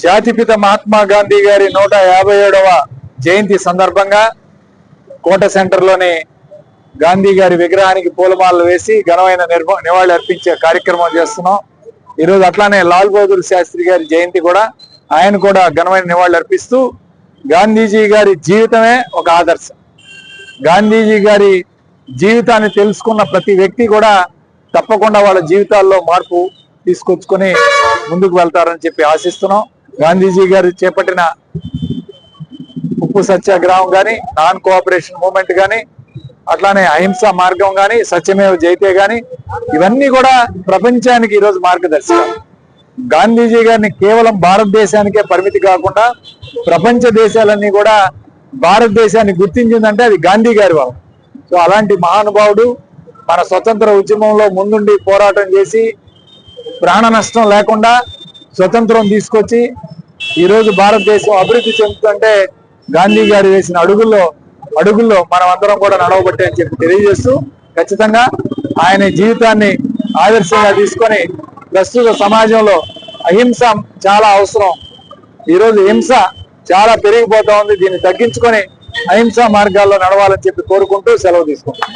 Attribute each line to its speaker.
Speaker 1: జాతిపిత మహాత్మా గాంధీ గారి నూట యాభై ఏడవ జయంతి సందర్భంగా కోట సెంటర్లోని గాంధీ గారి విగ్రహానికి పూలమాలలు వేసి ఘనమైన నిర్మ నివాళి అర్పించే కార్యక్రమం చేస్తున్నాం. ఈరోజు అట్లానే లాల్ బహదూర్ శాస్త్రి గారి జయంతి కూడా ఆయన కూడా ఘనమైన నివాళులు అర్పిస్తూ గాంధీజీ గారి జీవితమే ఒక ఆదర్శం. గాంధీజీ గారి జీవితాన్ని తెలుసుకున్న ప్రతి వ్యక్తి కూడా తప్పకుండా వాళ్ళ జీవితాల్లో మార్పు తీసుకొచ్చుకొని ముందుకు వెళ్తారని చెప్పి ఆశిస్తున్నాం. గాంధీజీ గారు చేపట్టిన ఉప్పు సత్యాగ్రహం కానీ నాన్ కోఆపరేషన్ మూవ్మెంట్ కానీ అట్లానే అహింస మార్గం కానీ సత్యమేవ జైతే కానీ ఇవన్నీ కూడా ప్రపంచానికి ఈరోజు మార్గదర్శకం గాంధీజీ గారిని కేవలం భారతదేశానికే పరిమితి కాకుండా ప్రపంచ దేశాలన్నీ కూడా భారతదేశాన్ని గుర్తించిందంటే అది గాంధీ గారి వల్ల సో అలాంటి మహానుభావుడు మన స్వతంత్ర ఉద్యమంలో ముందుండి పోరాటం చేసి ప్రాణ నష్టం లేకుండా స్వతంత్రం తీసుకొచ్చి ఈరోజు భారతదేశం అభివృద్ధి చెందుతుంటే గాంధీ గారు వేసిన అడుగుల్లో అడుగుల్లో మనం అందరం కూడా నడవబట్టే అని చెప్పి తెలియజేస్తూ ఖచ్చితంగా ఆయన జీవితాన్ని ఆదర్శంగా తీసుకొని ప్రస్తుత సమాజంలో అహింస చాలా అవసరం. ఈరోజు హింస చాలా పెరిగిపోతా ఉంది. దీన్ని తగ్గించుకొని అహింసా మార్గాల్లో నడవాలని చెప్పి కోరుకుంటూ సెలవు తీసుకుంటాం